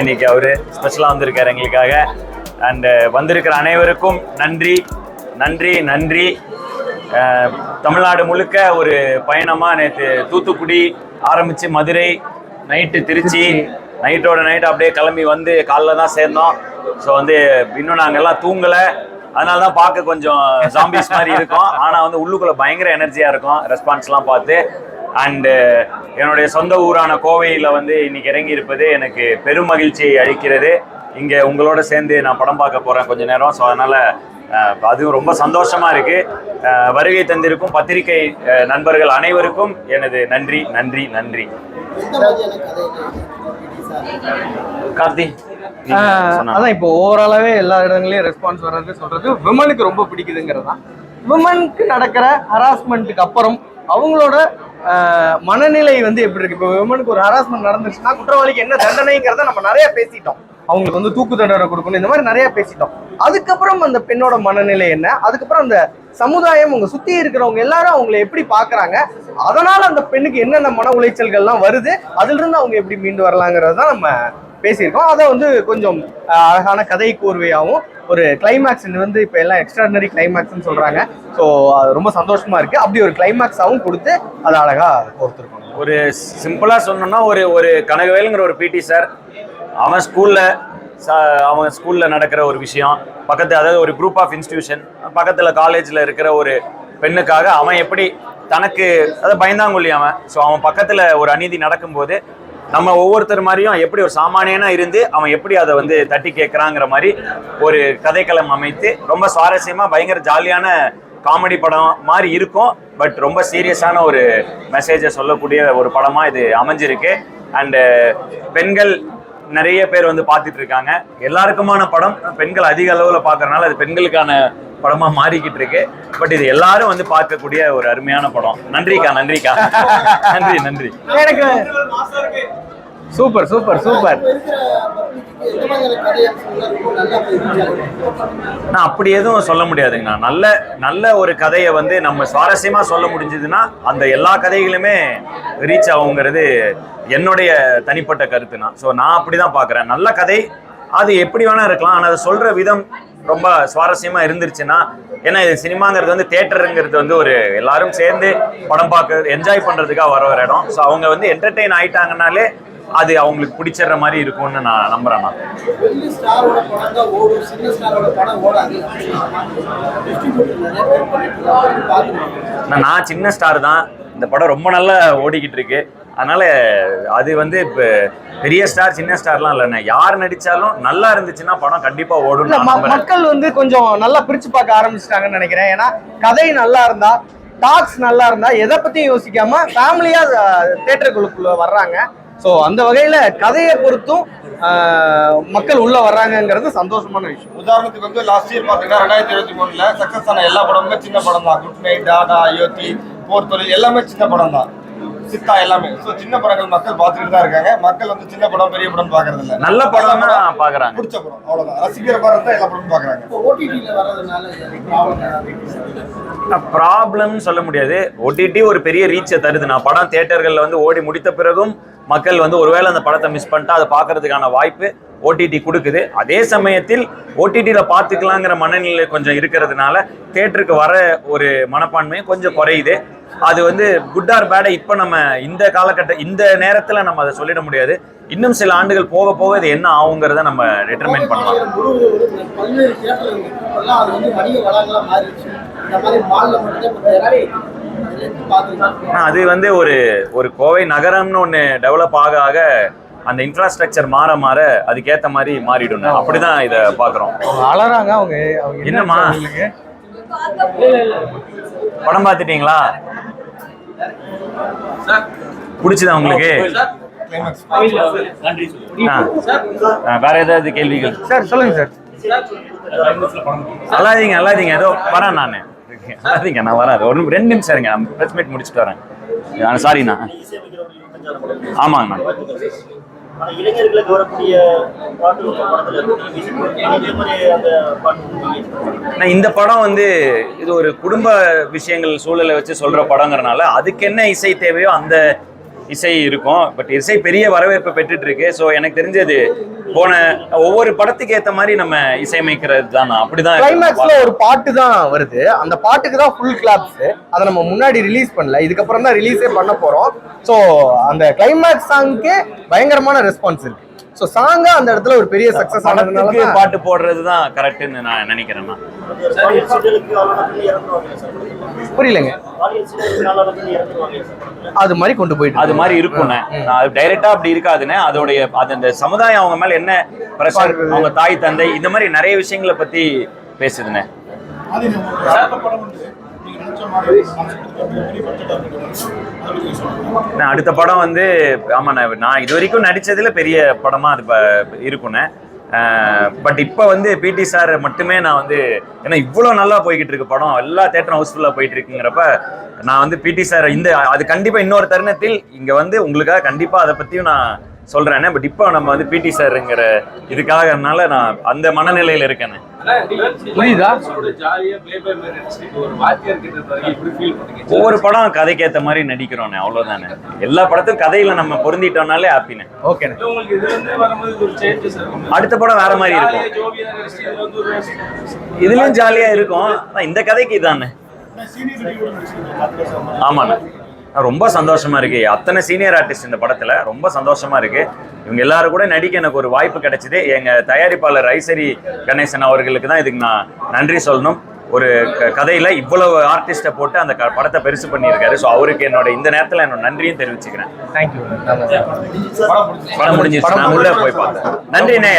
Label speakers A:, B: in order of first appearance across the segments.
A: இன்னைக்கு அவரு ஸ்பெஷலாக வந்திருக்காரு எங்களுக்காக. அண்டு uh, வந்திருக்கிற அனைவருக்கும் நன்றி நன்றி நன்றி. Uh, தமிழ்நாடு முழுக்க ஒரு பயணமாக நேற்று தூத்துக்குடி ஆரம்பித்து மதுரை நைட்டு திருச்சி நைட்டோட நைட் அப்படியே கிளம்பி வந்து காலைல தான் சேர்ந்தோம். ஸோ வந்து இன்னும் நாங்கள் எல்லாம் தூங்கலை. அதனால தான் பார்க்க கொஞ்சம் ஜாம்பிஸ் மாதிரி இருக்கும். ஆனால் வந்து உள்ளுக்குள்ளே பயங்கர எனர்ஜியாக இருக்கும். ரெஸ்பான்ஸ்லாம் பார்த்து. அண்டு என்னுடைய சொந்த ஊரான கோவையில் வந்து இன்னைக்கு இறங்கி இருப்பது எனக்கு பெரும் மகிழ்ச்சியை அளிக்கிறது. இங்கே உங்களோட சேர்ந்து நான் படம் பார்க்க போகிறேன் கொஞ்ச நேரம். ஸோ அதனால் அதுவும் ரொம்ப சந்தோஷமாக இருக்குது வருகை தந்திருக்கும் பத்திரிகை நண்பர்கள் அனைவருக்கும் எனது நன்றி நன்றி நன்றி. கார்த்தி.
B: அதான் இப்போ ஓவராலாவே எல்லா இடங்களையும் ரெஸ்பான்ஸ் வர்றது சொல்றது விமனுக்கு ரொம்ப பிடிக்குதுங்கிறது தான் விமனுக்கு நடக்கிற ஹராஸ்மெண்ட்டுக்கு அப்புறம் அவங்களோட மனநிலை வந்து எப்படி இருக்கு? இப்போ விமனுக்கு ஒரு ஹராஸ்மெண்ட் நடந்துச்சுன்னா குற்றவாளிக்கு என்ன தண்டனைங்கிறத நம்ம நிறைய பேசிட்டோம். அவங்களுக்கு வந்து தூக்கு தண்டனை கொடுக்கணும் இந்த மாதிரி நிறைய பேசிட்டோம். அதுக்கப்புறம் அந்த பெண்ணோட மனநிலை என்ன? அதுக்கப்புறம் அந்த சமுதாயம் உங்க சுத்தி இருக்கிறவங்க எல்லாரும் அவங்களை எப்படி பாக்குறாங்க அதனால அந்த பெண்ணுக்கு என்னென்ன மன உளைச்சல்கள்லாம் வருது? அதுல இருந்து அவங்க எப்படி மீண்டு வரலாங்கிறது தான் நம்ம பேசியிருக்கோம். அதை வந்து கொஞ்சம் அழகான கதை கூர்வையாகவும் ஒரு கிளைமேக்ஸ் வந்து இப்போ எல்லாம் எக்ஸ்ட்ராடனரி கிளைமேக்ஸ்னு சொல்கிறாங்க ஸோ அது ரொம்ப சந்தோஷமா இருக்கு. அப்படி ஒரு கிளைமேக்ஸாகவும் கொடுத்து அதை அழகாக கொடுத்துருக்கோம்
A: ஒரு சிம்பிளாக சொன்னோம்னா ஒரு ஒரு கனகவேலுங்கிற ஒரு பிடி சார் அவன் ஸ்கூல்ல அவன் ஸ்கூலில் நடக்கிற ஒரு விஷயம். பக்கத்து அதாவது ஒரு குரூப் ஆஃப் இன்ஸ்டியூஷன் பக்கத்தில் காலேஜில் இருக்கிற ஒரு பெண்ணுக்காக அவன் எப்படி தனக்கு அதாவது பயந்தாங்கொல்லி அவன். ஸோ அவன் பக்கத்தில் ஒரு அநீதி நடக்கும்போது நம்ம ஒவ்வொருத்தர் மாதிரியும் எப்படி ஒரு சாமானியனா இருந்து அவன் எப்படி அதை வந்து தட்டி கேட்கறாங்கிற மாதிரி ஒரு கதைக்களம் அமைத்து ரொம்ப சுவாரஸ்யமா பயங்கர ஜாலியான காமெடி படம் மாதிரி இருக்கும். பட் ரொம்ப சீரியஸான ஒரு மெசேஜை சொல்லக்கூடிய ஒரு படமா இது அமைஞ்சிருக்கு. அண்டு பெண்கள் நிறைய பேர் வந்து பார்த்துட்டு இருக்காங்க. எல்லாருக்குமான படம் பெண்கள் அதிக அளவில் பார்க்கறனால அது பெண்களுக்கான படமா மாறிக்கிட்டு இருக்கு. பட் இது எல்லாரும் வந்து பார்க்கக்கூடிய ஒரு அருமையான படம். நன்றிக்கா நன்றிக்கா. நன்றி நன்றி.
B: எனக்கு சூப்பர் சூப்பர் சூப்பர்.
A: நான் அப்படி எதுவும் சொல்ல முடியாதுங்கண்ணா. நல்ல நல்ல ஒரு கதையை வந்து நம்ம சுவாரஸ்யமா சொல்ல முடிஞ்சதுன்னா அந்த எல்லா கதைகளுமே ரீச் ஆகுங்கிறது என்னுடைய தனிப்பட்ட கருத்துனா ஸோ நான் அப்படிதான் பார்க்குறேன். நல்ல கதை. அது எப்படி வேணா இருக்கலாம். ஆனால் அதை சொல்ற விதம் ரொம்ப சுவாரஸ்யமா இருந்துருச்சுன்னா ஏன்னா இது சினிமாங்கிறது வந்து தேட்டருங்கிறது வந்து ஒரு எல்லாரும் சேர்ந்து படம் பார்க்க என்ஜாய் பண்றதுக்காக வர ஒரு இடம். ஸோ அவங்க வந்து என்டர்டெயின் ஆயிட்டாங்கனாலே அது அவங்களுக்கு பிடிச்சிடுற மாதிரி இருக்கும்னு நான் நம்புறேன் நான்
C: சின்ன
A: ஸ்டார் தான். இந்த படம் ரொம்ப நல்லா ஓடிக்கிட்டு இருக்கு. அதனால அது வந்து இப்போ பெரிய ஸ்டார் சின்ன ஸ்டார்லாம் இல்லைண்ணே யார் நடிச்சாலும் நல்லா இருந்துச்சுன்னா படம் கண்டிப்பா ஓடும்
B: மக்கள் வந்து கொஞ்சம் நல்லா பிரிச்சு பார்க்க ஆரம்பிச்சிட்டாங்கன்னு நினைக்கிறேன். ஏன்னா கதை நல்லா இருந்தா டாக்ஸ் நல்லா இருந்தா எதை பத்தியும் யோசிக்காம ஃபேமிலியா தேட்டருக்குள்ள வர்றாங்க. ஸோ அந்த வகையில கதையை பொறுத்தும் ஆஹ், மக்கள் உள்ள வர்றாங்கங்கிறது சந்தோஷமான விஷயம்.
D: உதாரணத்துக்கு வந்து லாஸ்ட் இயர் பாத்தீங்கன்னா ரெண்டாயிரத்தி இருபத்தி மூணுல சக்சஸ் ஆன எல்லா படமுமே சின்ன படம் தான் குட் நைட் டாடா அயோத்தி போர் தொழில் எல்லாமே சின்ன படம் தான் சித்தா எல்லாமே. ஸோ சின்ன படங்கள் மக்கள் பார்த்துட்டு தான் இருக்காங்க. மக்கள் வந்து சின்ன படம் பெரிய படம் பாக்குறது இல்ல.
A: நல்ல படம் தான் பாக்குறாங்க
D: பிடிச்ச படம். அவ்வளவுதான். ரசிக்கிற படம் தான் எல்லா படமும் பாக்குறாங்க
C: இப்போ ஓடிடியில் வர்றதுனால ப்ராப்ளம் ஏதாவது
A: ப்ராப்ளம் சொல்ல முடியாது. ஓடிடி ஒரு பெரிய ரீச்சை தருது. நான் படம் தியேட்டர்கள்ல வந்து ஓடி முடித்த பிறகும் மக்கள் வந்து ஒருவேளை அந்த படத்தை மிஸ் பண்ணிட்டா அதை பார்க்கறதுக்கான வாய்ப்பு ஓடிடி கொடுக்குது. அதே சமயத்தில் ஓடிடியில் பார்த்துக்கலாங்கிற மனநிலை கொஞ்சம் இருக்கிறதுனால தேட்டருக்கு வர ஒரு மனப்பான்மையும் கொஞ்சம் குறையுது. அது வந்து குட் ஆர் பேடை இப்போ நம்ம இந்த காலகட்ட இந்த நேரத்தில் நம்ம அதை சொல்லிட முடியாது. இன்னும் சில ஆண்டுகள் போக போக இது என்ன ஆகுங்கிறத நம்ம டிட்டர்மைன் பண்ணலாம்.
C: அது வந்து
A: ஒரு ஒரு கோவை நகரம்னு ஒன்று டெவலப் ஆக ஆக அந்த இன்ஃப்ராஸ்ட்ரக்சர் மாற மாற அதுக்கேற்ற மாதிரி மாறிடும் அப்படிதான் இதை பார்க்குறோம்.
B: அவங்க அலறாங்க அவங்க அவங்க
A: என்னம்மா? படம் பார்த்துட்டீங்களா? பிடிச்சதா உங்களுக்கு?
D: கிளைமேக்ஸ்
A: ஆ. ஆ, வேற ஏதாவது கேள்விகள்?
B: சார் சொல்லுங்க சார்.
A: அல்லாதீங்க அல்லாதீங்க ஏதோ வரேன் நான். அல்லாதீங்க நான் வரேன். ஒரு ரெண்டு நிமிஷம் இருங்க. நான் ப்ரெஸ் மீட் முடிச்சுட்டு வரேன். சாரிண்ணா ஆமாங்கண்ணா.
E: இளைஞர்களுக்கு வரக்கூடிய
A: நான் இந்த படம் வந்து இது ஒரு குடும்ப விஷயங்கள் சூழலை வச்சு சொல்ற படங்கிறனால அதுக்கு என்ன இசை தேவையோ அந்த இசை இருக்கும். பட் இசை பெரிய வரவேற்பு பெற்றுட்டு இருக்கு. ஸோ எனக்கு தெரிஞ்சது போன ஒவ்வொரு படத்துக்கு ஏத்த மாதிரி நம்ம இசையமைக்கிறது தான். அப்படிதான்
B: கிளைமேக்ஸ்ல ஒரு பாட்டு தான் வருது. அந்த பாட்டுக்கு தான் ஃபுல் கிளாப்ஸ் அதை நம்ம முன்னாடி ரிலீஸ் பண்ணல. இதுக்கப்புறம் தான் ரிலீஸே பண்ண போறோம். ஸோ அந்த கிளைமேக்ஸ் சாங்க்கு பயங்கரமான ரெஸ்பான்ஸ் இருக்கு. ஸோ சாங்கா அந்த இடத்துல ஒரு பெரிய சக்சஸ் ஆனதுனால
A: பாட்டு போடுறது தான் கரெக்ட்னு நான் நினைக்கிறேன்.
B: புரியலங்க. அது மாதிரி கொண்டு போயிட்டு
A: அது மாதிரி இருக்கும்ண்ணே நான். அது டைரக்டா அப்படி இருக்காதுண்ணே அதோடைய அது அந்த சமுதாயம் அவங்க மேல என்ன பிரஷர் அவங்க தாய் தந்தை இந்த மாதிரி நிறைய விஷயங்களை பத்தி பேசுதுண்ணே
C: அடுத்த படம் வந்து
A: நான் அடுத்த படம் வந்து ஆமாண்ணே நான் இது வரைக்கும் நடிச்சதுல பெரிய படமா அது இருக்குண்ணே பட் இப்போ வந்து பிடி சார் மட்டுமே நான் வந்து ஏன்னா இவ்வளோ நல்லா போய்கிட்டு இருக்கு படம். எல்லா தேட்டரும் ஹவுஸ்ஃபுல்லாக போயிட்டு இருக்குங்கிறப்ப நான் வந்து பிடி சார் இந்த அது கண்டிப்பாக இன்னொரு தருணத்தில் இங்கே வந்து உங்களுக்காக கண்டிப்பாக அதை பற்றியும் நான் சொல்கிறேன்னே பட் இப்போ நம்ம வந்து பிடி சார்ங்கிற இதுக்காகனால நான் அந்த மனநிலையில் இருக்கேனே
B: புரியுதா?
A: ஒவ்வொரு படம் கதைக்கேற்ற மாதிரி நடிக்கிறோண்ணே அவ்வளோதானே எல்லா படத்துக்கும் கதையில் நம்ம பொருந்திட்டோம்னாலே ஹாப்பினே
B: ஓகேண்ணே
F: உங்களுக்கு இதுல இருந்து வரும்போது ஒரு சேஞ்சஸ் இருக்கும்
A: அடுத்த படம் வேற மாதிரி இருக்கும்.
F: ஜோவியா நடிச்சுட்டு இதுல வந்து ஒரு
A: இதுலயும் ஜாலியா இருக்கும். இந்த கதைக்கு இதானே? ஆமாண்ணே. ரொம்ப சந்தோஷமா இருக்கு. அத்தனை சீனியர் ஆர்டிஸ்ட் இந்த படத்துல ரொம்ப சந்தோஷமா இருக்கு. இவங்க எல்லாரும் கூட நடிக்க எனக்கு ஒரு வாய்ப்பு கிடைச்சது. எங்க தயாரிப்பாளர் ஐசரி கணேசன் அவர்களுக்கு தான் இதுக்கு நான் நன்றி சொல்லணும். ஒரு க- கதையில இவ்வளவு ஆர்டிஸ்ட்டை போட்டு அந்த க- படத்தை பெருசு பண்ணியிருக்காரு. ஸோ அவருக்கு என்னோட இந்த நேரத்துல என்னோட நன்றியும் தெரிவிச்சுக்கிறேன்.
B: தேங்க்யூ
A: படம் முடிஞ்சிருச்சு நான் உள்ள போய் பார்த்தேன். நன்றிண்ணே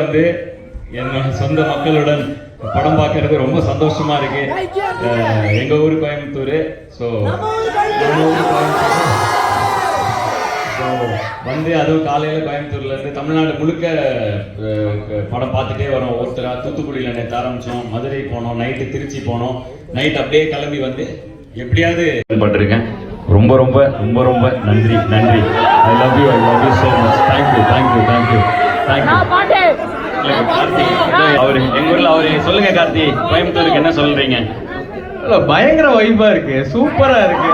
G: வந்து என்னோட சொந்த மக்களுடன் படம் பார்க்கறது ரொம்ப சந்தோஷமா இருக்கு. எங்க ஊர் கோயம்புத்தூர். ஸோ ஸோ வந்து அதுவும் காலையில் கோயம்புத்தூர்ல இருந்து தமிழ்நாடு முழுக்க படம் பார்த்துட்டே வரோம். ஒருத்தரா தூத்துக்குடியில் நேற்று ஆரம்பிச்சோம். மதுரை போனோம். நைட்டு திருச்சி போனோம். நைட் அப்படியே கிளம்பி வந்து எப்படியாவது பண்ணிருக்கேன் ரொம்ப ரொம்ப ரொம்ப ரொம்ப நன்றி நன்றி. I love you I love you so much thank you thank you thank you thank you Karthi அவர் எங்க ஊர்ல அவரு சொல்லுங்க கார்த்தி கோயம்புத்தூருக்கு என்ன சொல்றீங்க?
B: இல்ல, பயங்கர வைபா இருக்கு சூப்பரா இருக்கு.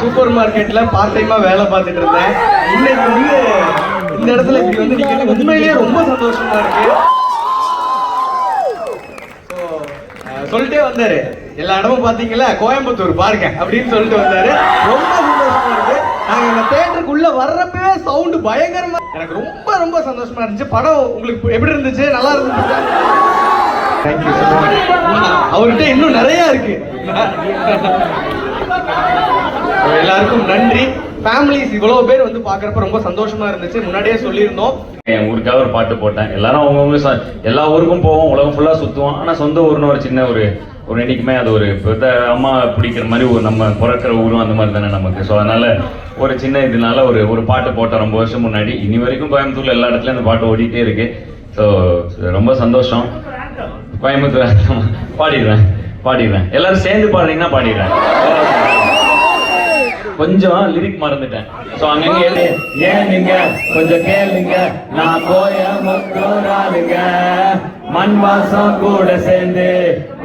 B: சூப்பர் மார்க்கெட்ல பார்ட் டைமா வேலை பார்த்துட்டு இருந்தேன். இன்னைக்கு வந்து இந்த இடத்துல இப்படி வந்து நிக்கிறது உண்மையிலேயே ரொம்ப சந்தோஷமா இருக்கு. சொல்லிட்டே வந்தாரு. எல்லா இடமும் பாத்தீங்களா கோயம்புத்தூர் பாருங்க அப்படின்னு சொல்லிட்டு வந்தாரு. ரொம்ப சந்தோஷமா இருக்கு நாங்க இந்த தேட்டருக்குள்ள வர்றப்பவே சவுண்ட் பயங்கரமா எனக்கு ரொம்ப ரொம்ப சந்தோஷமா இருந்துச்சு. படம் உங்களுக்கு எப்படி இருந்துச்சு? நல்லா இருந்துச்சு? அவர்கிட்ட இன்னும் நிறைய இருக்கு. எல்லாருக்கும் நன்றி. ஃபேமிலிஸ் இவ்வளவு பேர் வந்து பாக்குறப்ப ரொம்ப சந்தோஷமா இருந்துச்சு. முன்னாடியே சொல்லியிருந்தோம்.
A: என் ஊருக்காக ஒரு பாட்டு போட்டேன். எல்லாரும் அவங்கவுங்க எல்லா ஊருக்கும் போவோம். உலகம் ஃபுல்லாக சுற்றுவோம் ஆனால் சொந்த ஊர்னு ஒரு சின்ன ஒரு ஒரு என்றைக்குமே அது ஒரு பெத்த அம்மா பிடிக்கிற மாதிரி ஒரு நம்ம பிறக்கிற ஊரும் அந்த மாதிரி தானே நமக்கு. ஸோ அதனால ஒரு சின்ன இதனால ஒரு ஒரு பாட்டு போட்டோம் ரொம்ப வருஷம் முன்னாடி. இனி வரைக்கும் கோயம்புத்தூர்ல எல்லா இடத்துலயும் அந்த பாட்டு ஓடிட்டே இருக்கு. ஸோ ரொம்ப சந்தோஷம். கோயம்புத்தூர் பாடிடுறேன். பாடிடுறேன். எல்லாரும் சேர்ந்து பாடுறீங்கன்னா பாடிடுறேன். கொஞ்சம் லிரிக் மறந்துட்டேன். சோ அங்கங்க ஏன் நீங்க? கொஞ்சம் கேளுங்க நான் போய முக்கோராளுங்க மண் வாசம் கூட சேர்ந்து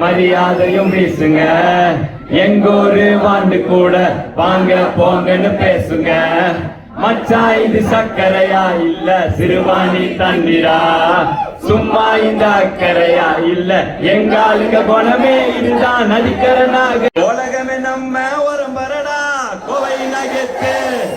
A: மரியாதையும் வீசுங்க எங்க ஒரு வாண்டு கூட வாங்க போங்கன்னு பேசுங்க. மச்சா இது சக்கரையா இல்ல சிறுவாணி தண்ணீரா? சும்மா இந்த அக்கறையா இல்ல? எங்காளுங்க குணமே இதுதான். நதிக்கரனாக உலகமே நம்ம quê?